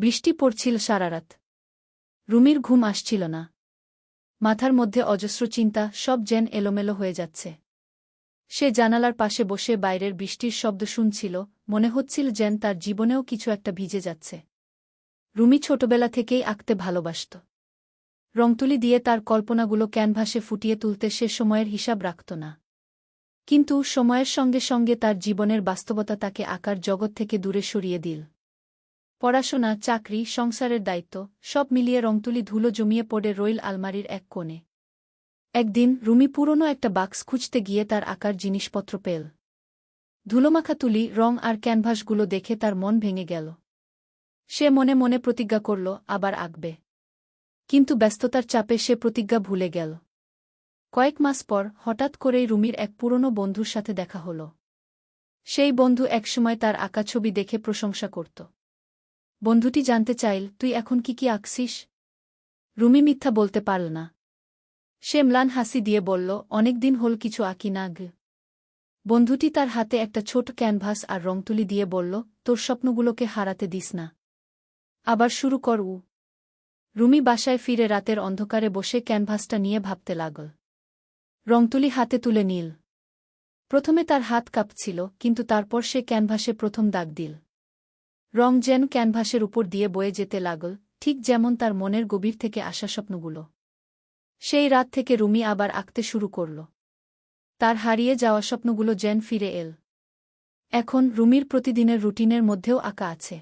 বৃষ্টি পড়ছিল সারারাত রুমির ঘুম আসছিল না। মাথার মধ্যে অজস্র চিন্তা, সব যেন এলোমেলো হয়ে যাচ্ছে। সে জানালার পাশে বসে বাইরের বৃষ্টির শব্দ শুনছিল, মনে হচ্ছিল যেন তার জীবনেও কিছু একটা ভিজে যাচ্ছে। রুমি ছোটবেলা থেকেই আঁকতে ভালোবাসত। রংতুলি দিয়ে তার কল্পনাগুলো ক্যানভাসে ফুটিয়ে তুলতে সে সময়ের হিসাব রাখত না। কিন্তু সময়ের সঙ্গে সঙ্গে তার জীবনের বাস্তবতা তাকে আকার জগৎ থেকে দূরে সরিয়ে দিল। পড়াশোনা, চাকরি, সংসারের দায়িত্ব, সব মিলিয়ে রংতুলি ধুলো জমিয়ে পড়ে রইল আলমারির এক কোণে। একদিন রুমি পুরনো একটা বাক্স খুঁজতে গিয়ে তার আকার জিনিসপত্র পেল। ধুলোমাখা তুলি, রং আর ক্যানভাসগুলো দেখে তার মন ভেঙে গেল। সে মনে মনে প্রতিজ্ঞা করল, আবার আঁকবে। কিন্তু ব্যস্ততার চাপে সে প্রতিজ্ঞা ভুলে গেল। কয়েক মাস পর হঠাৎ করেই রুমির এক পুরনো বন্ধুর সাথে দেখা হল। সেই বন্ধু একসময় তার আঁকা ছবি দেখে প্রশংসা করত। বন্ধুটি জানতে চাইল, তুই এখন কি কি আঁকছিস? রুমি মিথ্যা বলতে পারল না। সে ম্লান হাসি দিয়ে বলল, অনেক দিন হল কিছু আঁকি না গ। বন্ধুটি তার হাতে একটা ছোট ক্যানভাস আর রংতুলি দিয়ে বলল, তোর স্বপ্নগুলোকে হারাতে দিস না। আবার শুরু কর উ। রুমি বাসায় ফিরে রাতের অন্ধকারে বসে ক্যানভাসটা নিয়ে ভাবতে লাগল। রংতুলি হাতে তুলে নীল। প্রথমে তার হাত কাঁপছিল, কিন্তু তারপর সে ক্যানভাসে প্রথম দাগ দিল। রং যেন ক্যানভাসের উপর দিয়ে বয়ে যেতে লাগল, ঠিক যেমন তার মনের গভীর থেকে আসা স্বপ্নগুলো। সেই রাত থেকে রুমি আবার আঁকতে শুরু করল। তার হারিয়ে যাওয়া স্বপ্নগুলো যেন ফিরে এল। এখন রুমির প্রতিদিনের রুটিনের মধ্যেও আঁকা আছে।